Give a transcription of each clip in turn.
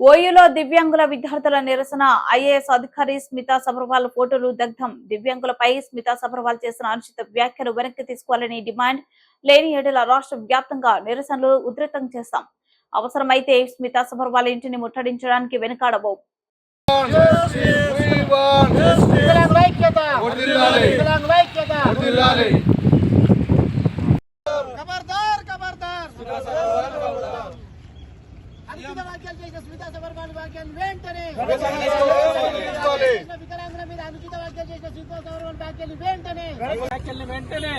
ఓయూలో దివ్యాంగుల విద్యార్థుల నిరసన ఐఏఎస్ అధికారి స్మితా సబర్వాల్ ఫోటోలు దగ్ధం. దివ్యాంగులపై స్మితా సబర్వాల్ చేసిన అనుచిత వ్యాఖ్యలు వెనక్కి తీసుకోవాలని డిమాండ్ లేని ఏడల రాష్ట్ర వ్యాప్తంగా నిరసనలు ఉధృతం చేస్తాం అవసరమైతే స్మితా సబర్వాల్ ఇంటిని ముట్టడించడానికి వెనుకాడబోం. ఖబర్దార్ ఖబర్దార్ అనుచిత వ్యాఖ్యలు చేసిన స్మితా సబర్వాల్ వ్యాఖ్యలు వెంటనే. వికలాంగుల మీద అనుచిత వ్యాఖ్యలు చేసిన స్మితా సబర్వాల్ వ్యాఖ్యలు వెంటనే. వ్యాఖ్యల్ని వెంటనే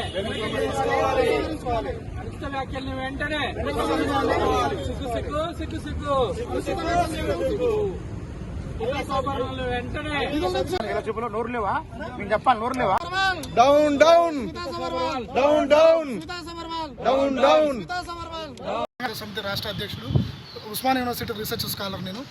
అనుచిత వ్యాఖ్యల్ని వెంటనే. సిగ్గు సిగ్గు సిగ్గు సిగ్గు. చెప్పులో నోరు లేవా? నేను చెప్పాను నోరు లేవా? Down down. Down down. Down down. సమితి రాష్ట్ర అధ్యక్షుడు ఉస్మాన్ యూనివర్సిటీ రీసెర్చ్ స్కాలర్ నేను.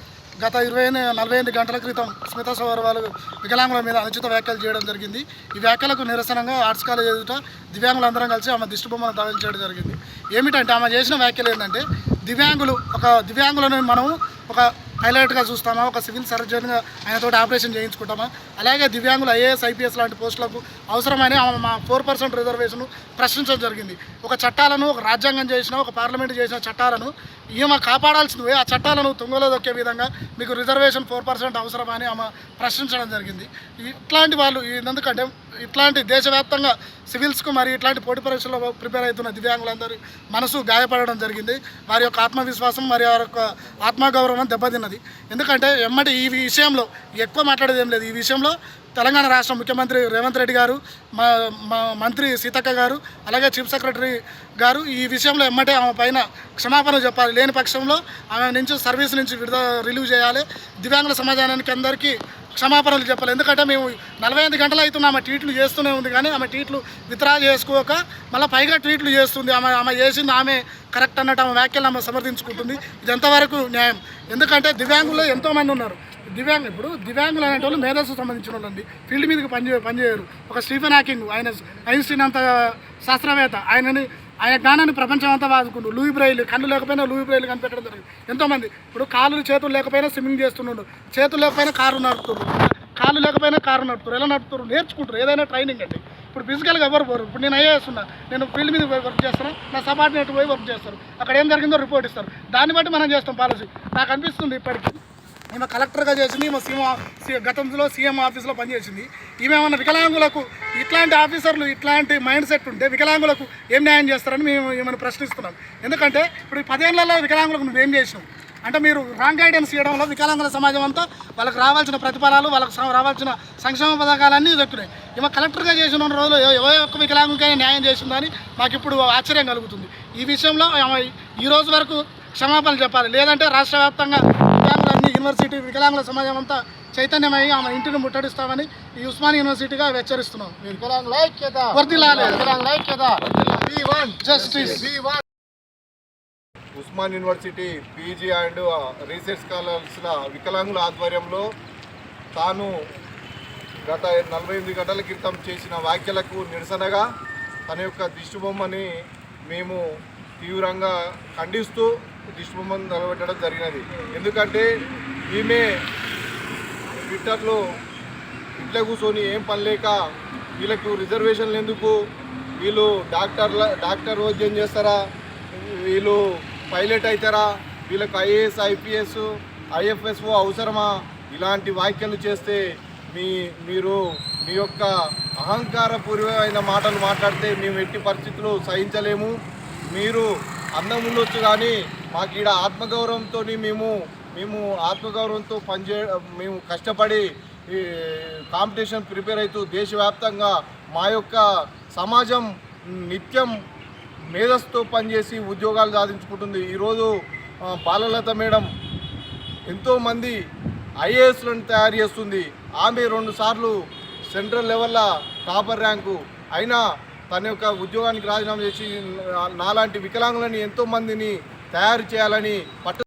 గత ఇరవై నలభై ఎనిమిది గంటల క్రితం స్మితా సవర్వాల్ వికలాంగుల మీద అనుచిత వ్యాఖ్యలు చేయడం జరిగింది. ఈ వ్యాఖ్యలకు నిరసనగా ఆర్ట్స్ కాలేజ్ ఎదుట దివ్యాంగులందరం కలిసి ఆమె దిష్టిబొమ్మను బొమ్మను చేయడం జరిగింది. ఏమిటంటే ఆమె చేసిన వ్యాఖ్యలు ఏంటంటే దివ్యాంగులు ఒక దివ్యాంగులను మనము ఒక హైలైట్గా చూస్తామా? ఒక సివిల్ సర్జన్గా ఆయనతో ఆపరేషన్ చేయించుకుంటామా? అలాగే దివ్యాంగులు ఐఏఎస్ ఐపీఎస్ లాంటి పోస్టులకు అవసరమైన ఆమె మా ఫోర్ పర్సెంట్ రిజర్వేషన్ ప్రశ్నించడం జరిగింది. ఒక చట్టాలను ఒక రాజ్యాంగం చేసిన ఒక పార్లమెంట్ చేసిన చట్టాలను ఈమె కాపాడాల్సింది. ఆ చట్టాలను తుంగలో దొక్కే విధంగా మీకు రిజర్వేషన్ ఫోర్ పర్సెంట్ అవసరమని ఆమె ప్రశ్నించడం జరిగింది. ఇట్లాంటి వాళ్ళు ఎందుకంటే ఇట్లాంటి దేశవ్యాప్తంగా సివిల్స్కు మరి ఇట్లాంటి పోటీ పరీక్షల్లో ప్రిపేర్ అవుతున్న దివ్యాంగులందరి మనసు గాయపడడం జరిగింది. వారి యొక్క ఆత్మవిశ్వాసం మరి వారి యొక్క ఆత్మగౌరవం దెబ్బతిన్నది. ఎందుకంటే ఎమ్మటి ఈ విషయంలో ఎక్కువ మాట్లాడేది ఏం లేదు. ఈ విషయంలో తెలంగాణ రాష్ట్ర ముఖ్యమంత్రి రేవంత్ రెడ్డి గారు మా మా మంత్రి సీతక్క గారు అలాగే చీఫ్ సెక్రటరీ గారు ఈ విషయంలో ఎమ్మటే ఆమె పైన క్షమాపణ చెప్పాలి. లేని పక్షంలో ఆమె నుంచి సర్వీస్ నుంచి విడుదల రిలీవ్ చేయాలి. దివ్యాంగుల సమాజానికి అందరికీ క్షమాపణలు చెప్పాలి. ఎందుకంటే మేము నలభై ఐదు గంటలు అవుతున్న ఆమె ట్వీట్లు చేస్తూనే ఉంది కానీ ఆమె ట్వీట్లు విత్డ్రా చేసుకోక మళ్ళీ పైగా ట్వీట్లు చేస్తుంది. ఆమె ఆమె చేసింది ఆమె కరెక్ట్ అన్నట్టు ఆమె వ్యాఖ్యలు ఆమె సమర్థించుకుంటుంది. ఇది ఎంతవరకు న్యాయం? ఎందుకంటే దివ్యాంగుల్లో ఎంతోమంది ఉన్నారు. దివ్యాంగ ఇప్పుడు దివ్యాంగులు అనేటి వాళ్ళు మేధస్సు సంబంధించిన వాళ్ళండి ఫీల్డ్ మీదకి పనిచే పనిచేయరు. ఒక స్టీఫెన్ హాకింగ్ ఆయన ఐన్స్టీన్ అంత శాస్త్రవేత్త. ఆయనని ఆయన జ్ఞానాన్ని ప్రపంచం అంతా వాదుకుండు లూయి బ్రైలు కళ్ళు లేకపోయినా లూయి బ్రైలు కనిపెట్టడం జరిగింది. ఎంతోమంది. ఇప్పుడు కాళ్ళు చేతులు లేకపోయినా స్విమ్మింగ్ చేస్తున్నాడు చేతులు లేకపోయినా కారు నడుపుతున్నారు కాళ్ళు లేకపోయినా కారు నడుపుతారు ఎలా నడుపుతారు నేర్చుకుంటారు ఏదైనా ట్రైనింగ్ అండి. ఇప్పుడు ఫిజికల్గా ఎవరు పోరు. ఇప్పుడు నేను ఐఏఎస్ ఉన్నా. నేను ఫీల్డ్ మీద పోయి వర్క్ చేస్తాను. నా సబార్డినేట్ పోయి వర్క్ చేస్తారు. అక్కడ ఏం జరిగిందో రిపోర్ట్ ఇస్తారు. దాన్ని బట్టి మనం చేస్తాం పాలసీ. నాకు అనిపిస్తుంది ఇప్పటికీ. ఈమె కలెక్టర్గా చేసింది ఈమె సీఎం గతంలో సీఎం ఆఫీస్లో పనిచేసింది. ఈమె ఏమన్నా వికలాంగులకు ఇట్లాంటి ఆఫీసర్లు ఇట్లాంటి మైండ్ సెట్ ఉంటే వికలాంగులకు ఏం న్యాయం చేస్తారని మేము ఈమెను ప్రశ్నిస్తున్నాం. ఎందుకంటే ఇప్పుడు ఈ పదేళ్ళలో వికలాంగులకు నువ్వేం చేసినావు? అంటే మీరు రాంగ్ గైడెన్స్ ఇవ్వడంలో వికలాంగుల సమాజం అంతా వాళ్ళకి రావాల్సిన ప్రతిఫలాలు వాళ్ళకి రావాల్సిన సంక్షేమ పథకాలన్నీ దక్కున్నాయి ఈమె కలెక్టర్గా చేసిన రోజులు ఏ ఒక్క వికలాంగుకైనా న్యాయం చేసిందని మాకు ఇప్పుడు ఆశ్చర్యం కలుగుతుంది. ఈ విషయంలో ఈ రోజు వరకు క్షమాపణలు చెప్పాలి. లేదంటే రాష్ట్ర వ్యాప్తంగా యూనివర్సిటీ వికలాంగుల సమాజం అంతా చైతన్యమై ఆమె ఇంటిని ముట్టడిస్తామని ఈ ఉస్మాన్ యూనివర్సిటీగా హెచ్చరిస్తున్నాం వికలాంగుల ఐక్యత వర్ధిల్లాలి. వికలాంగుల ఐక్యత justice. Osman university PG and research స్కాలర్స్ల వికలాంగుల ఆధ్వర్యంలో తాను గత నలభై ఎనిమిది గంటల క్రితం చేసిన వ్యాఖ్యలకు నిరసనగా తన యొక్క దిష్టిబొమ్మని మేము తీవ్రంగా ఖండిస్తూ దిష్టిబొమ్మను నిలబెట్టడం జరిగినది. ఎందుకంటే ఈమె ట్విట్టర్లో ఇంట్లో కూర్చొని ఏం పని లేక వీళ్ళకు రిజర్వేషన్లు ఎందుకు? వీళ్ళు డాక్టర్ల డాక్టర్ వైద్యం చేస్తారా? వీళ్ళు పైలట్ అవుతారా వీళ్ళకు ఐఏఎస్ ఐపీఎస్ ఐఎఫ్ఎస్ఓ అవసరమా? ఇలాంటి వ్యాఖ్యలు చేస్తే మీ మీరు మీ యొక్క అహంకారపూర్వమైన మాటలు మాట్లాడితే మేము ఎట్టి పరిస్థితులు సహించలేము. మీరు అందం ఉండొచ్చు కానీ మాకు ఈడ ఆత్మగౌరవంతో మేము మేము ఆత్మగౌరవంతో పనిచే మేము కష్టపడి ఈ కాంపిటీషన్ ప్రిపేర్ అవుతూ దేశవ్యాప్తంగా మా యొక్క సమాజం నిత్యం మేధస్సుతో పనిచేసి ఉద్యోగాలు సాధించుకుంటుంది. ఈరోజు బాలలత మేడం ఎంతోమంది ఐఏఎస్లను తయారు చేస్తుంది. ఆమె రెండుసార్లు సెంట్రల్ లెవెల్లో టాపర్ ర్యాంకు. అయినా తన యొక్క ఉద్యోగానికి రాజీనామా చేసి నాలాంటి వికలాంగులని ఎంతోమందిని తయారు చేయాలని పట్టు